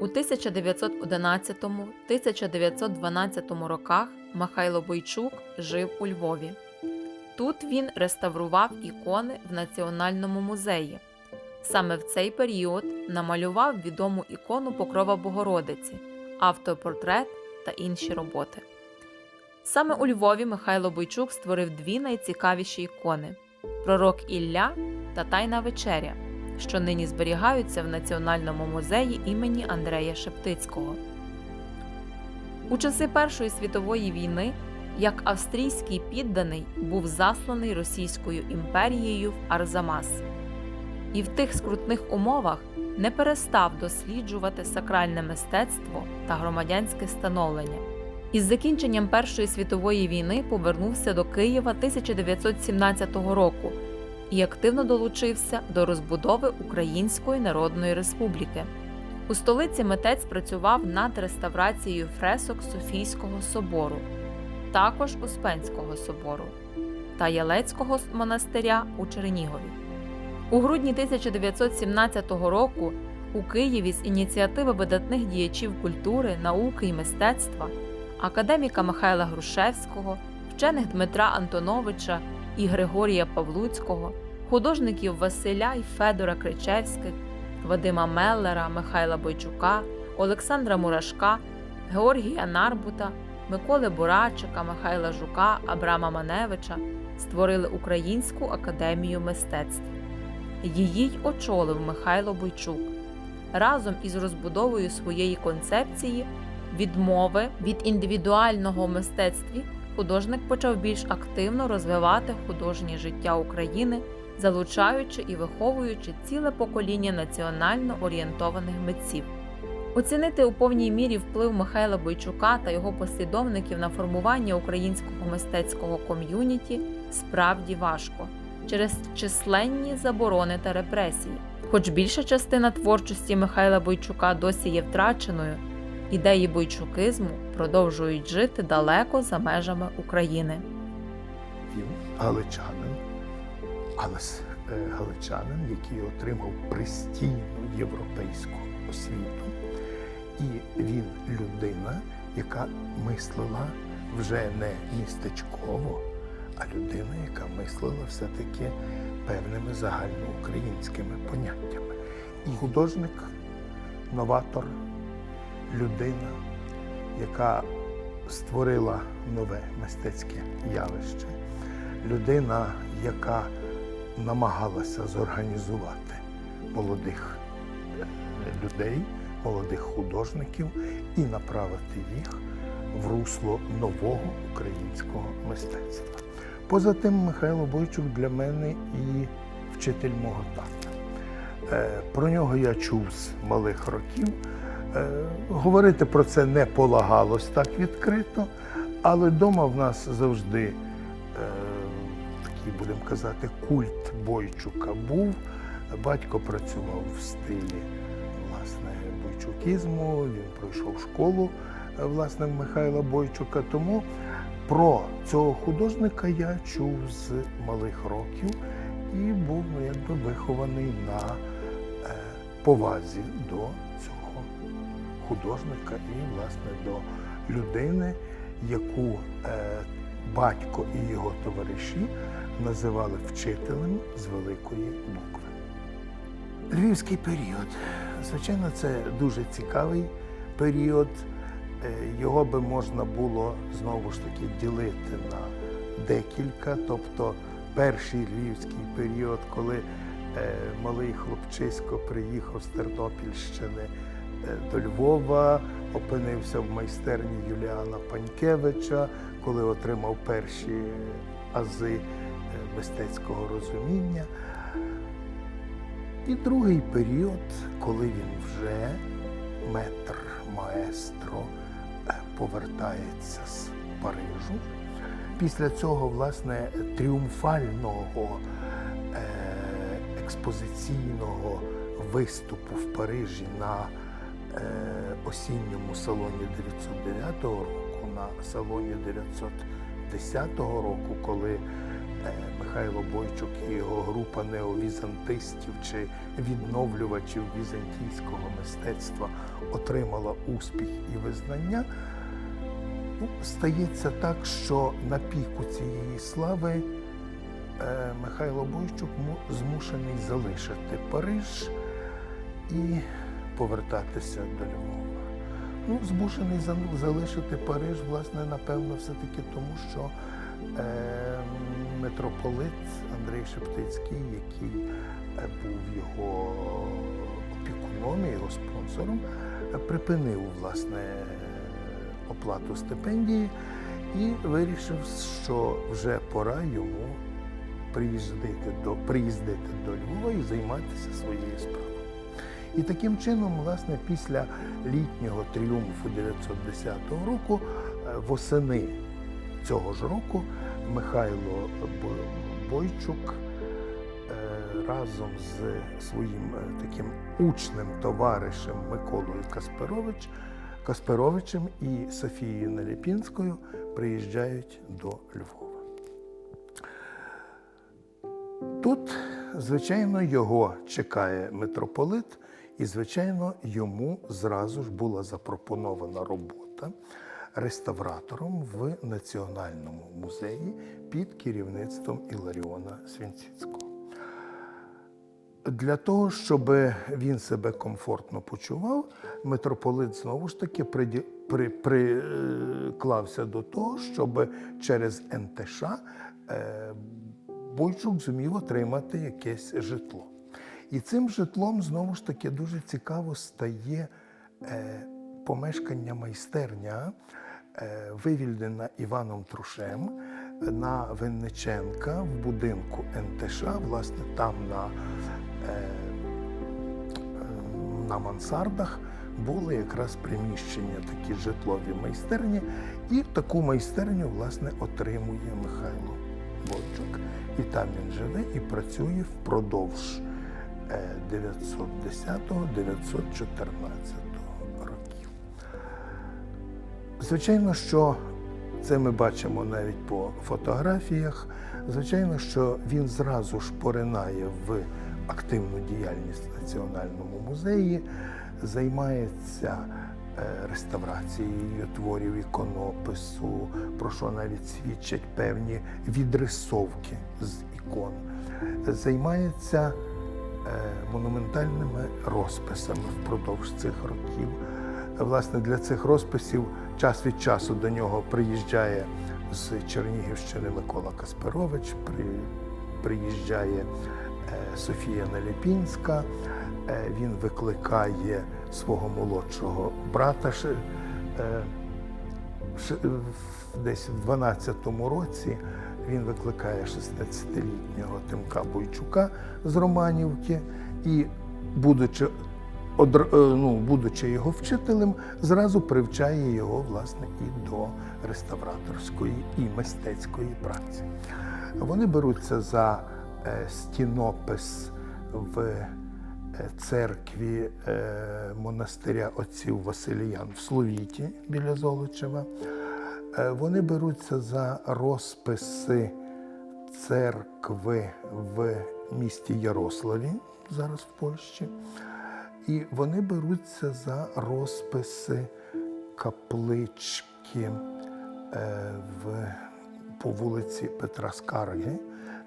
У 1911-1912 роках Михайло Бойчук жив у Львові. Тут він реставрував ікони в Національному музеї. Саме в цей період намалював відому ікону Покрова Богородиці, автопортрет та інші роботи. Саме у Львові Михайло Бойчук створив дві найцікавіші ікони: Пророк Ілля та Тайна вечеря, що нині зберігаються в Національному музеї імені Андрея Шептицького. У часи Першої світової війни як австрійський підданий був засланий Російською імперією в Арзамас. І в тих скрутних умовах не перестав досліджувати сакральне мистецтво та громадянське становлення. Із закінченням Першої світової війни повернувся до Києва 1917 року і активно долучився до розбудови Української Народної Республіки. У столиці митець працював над реставрацією фресок Софійського собору, також Успенського собору та Ялецького монастиря у Чернігові. У грудні 1917 року у Києві з ініціативи видатних діячів культури, науки і мистецтва, академіка Михайла Грушевського, вчених Дмитра Антоновича і Григорія Павлуцького, художників Василя і Федора Кричевських, Вадима Меллера, Михайла Бойчука, Олександра Мурашка, Георгія Нарбута, Миколи Бурачика, Михайла Жука, Абрама Маневича створили Українську академію мистецтв. Її й очолив Михайло Бойчук. Разом із розбудовою своєї концепції відмови від індивідуального в мистецтві художник почав більш активно розвивати художнє життя України, залучаючи і виховуючи ціле покоління національно орієнтованих митців. Оцінити у повній мірі вплив Михайла Бойчука та його послідовників на формування українського мистецького ком'юніті справді важко через численні заборони та репресії. Хоч більша частина творчості Михайла Бойчука досі є втраченою, ідеї бойчукизму продовжують жити далеко за межами України. Він галичанин, але е, галичанин, який отримав пристійну європейську освіту, і він людина, яка мислила вже не містечково, а людина, яка мислила все-таки певними загальноукраїнськими поняттями. І художник, новатор, людина, яка створила нове мистецьке явище, людина, яка намагалася зорганізувати молодих е, людей, молодих художників і направити їх в русло нового українського мистецтва. Поза тим, Михайло Бойчук для мене і вчитель мого тата. Е, Про нього я чув з малих років. Е, Говорити про це не полагалось так відкрито, але вдома в нас завжди е, такий, будемо казати, культ Бойчука був. Батько працював в стилі власне бойчукізму, він пройшов школу е, власне Михайла Бойчука. Тому про цього художника я чув з малих років і був ну, якби вихований на повазі до цього художника і, власне, до людини, яку е, батько і його товариші називали вчителем з великої букви. Львівський період. Звичайно, це дуже цікавий період. Е, Його би можна було знову ж таки ділити на декілька. Тобто перший львівський період, коли е, малий хлопчисько приїхав з Тернопільщини до Львова, опинився в майстерні Юліана Панькевича, коли отримав перші ази е, мистецького розуміння. І другий період, коли він вже метр маестро е, повертається з Парижу. Після цього, власне, тріумфального е, експозиційного виступу в Парижі на е, осінньому салоні 909 року, на салоні 910 року, коли е, Михайло Бойчук і його група неовізантистів чи відновлювачів візантійського мистецтва отримала успіх і визнання, ну, стається так, що на піку цієї слави е, Михайло Бойчук змушений залишити Париж і повертатися до Львова. Ну, змушений залишити Париж, власне, напевно, все-таки тому, що е, митрополит Андрей Шептицький, який е, був його опікуном, і його спонсором, припинив власне оплату стипендії і вирішив, що вже пора йому приїздити до, приїздити до Львова і займатися своєю справою. І таким чином, власне, після літнього тріумфу 910 року, е, восени цього ж року, Михайло Бойчук е, разом з своїм е, таким учнем, товаришем Миколою Касперович, Касперовичем і Софією Наліпінською приїжджають до Львова. Тут, звичайно, його чекає митрополит, і, звичайно, йому зразу ж була запропонована робота реставратором в Національному музеї під керівництвом Іларіона Свінціцького. Для того, щоб він себе комфортно почував, митрополит знову ж таки приклався до того, щоб через НТШ е, Бойчук зумів отримати якесь житло. І цим житлом знову ж таки дуже цікаво стає е, помешкання майстерня, е, вивільнена Іваном Трушем на Винниченка в будинку НТШ, власне, там на, е, на мансардах були якраз приміщення, такі житлові майстерні, і таку майстерню, власне, отримує Михайло Бойчук. І там він живе і працює впродовж е, 910-914 років. Звичайно, що це ми бачимо навіть по фотографіях. Звичайно, що він зразу ж поринає в активну діяльність в Національному музеї, займається е, реставрацією творів іконопису, про що навіть свідчать певні відрисовки з ікон. Займається монументальними розписами впродовж цих років. Власне, для цих розписів час від часу до нього приїжджає з Чернігівщини Микола Касперович, при, приїжджає е, Софія Наліпінська. Е, він викликає свого молодшого брата е, десь в 12-му році. Він викликає 16-літнього Тимка Бойчука з Романівки і, будучи е, ну, будучи його вчителем, зразу привчає його власне і до реставраторської і мистецької праці. Вони беруться за е, стінопис в е, церкві монастиря отців Василіян в Словіті біля Золочева. Е, Вони беруться за розписи церкви в місті Ярославі, зараз в Польщі. І вони беруться за розписи каплички е, в, по вулиці Петра Скарги.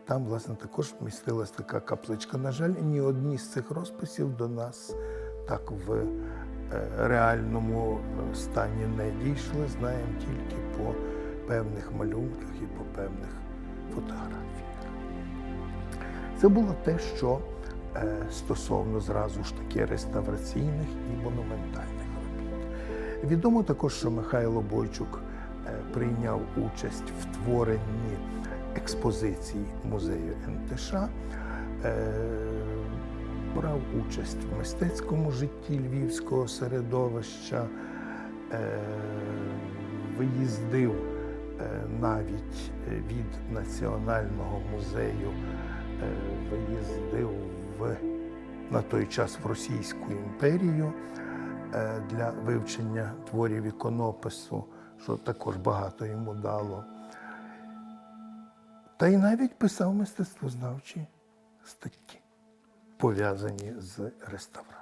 Там, власне, також містилась така капличка. На жаль, ні одні з цих розписів до нас так в реальному е, стані не дійшли. Знаємо тільки по певних малюнках і по певних фотографіях. Це було те, що е, стосовно зразу ж таки реставраційних і монументальних робіт. Відомо також, що Михайло Бойчук е, прийняв участь в творенні експозиції музею НТШ, е, брав участь в мистецькому житті львівського середовища, е, виїздив е, навіть е, від Національного музею, виїздив в, на той час в Російську імперію для вивчення творів іконопису, що також багато йому дало. Та й навіть писав мистецтвознавчі статті, пов'язані з реставрацією.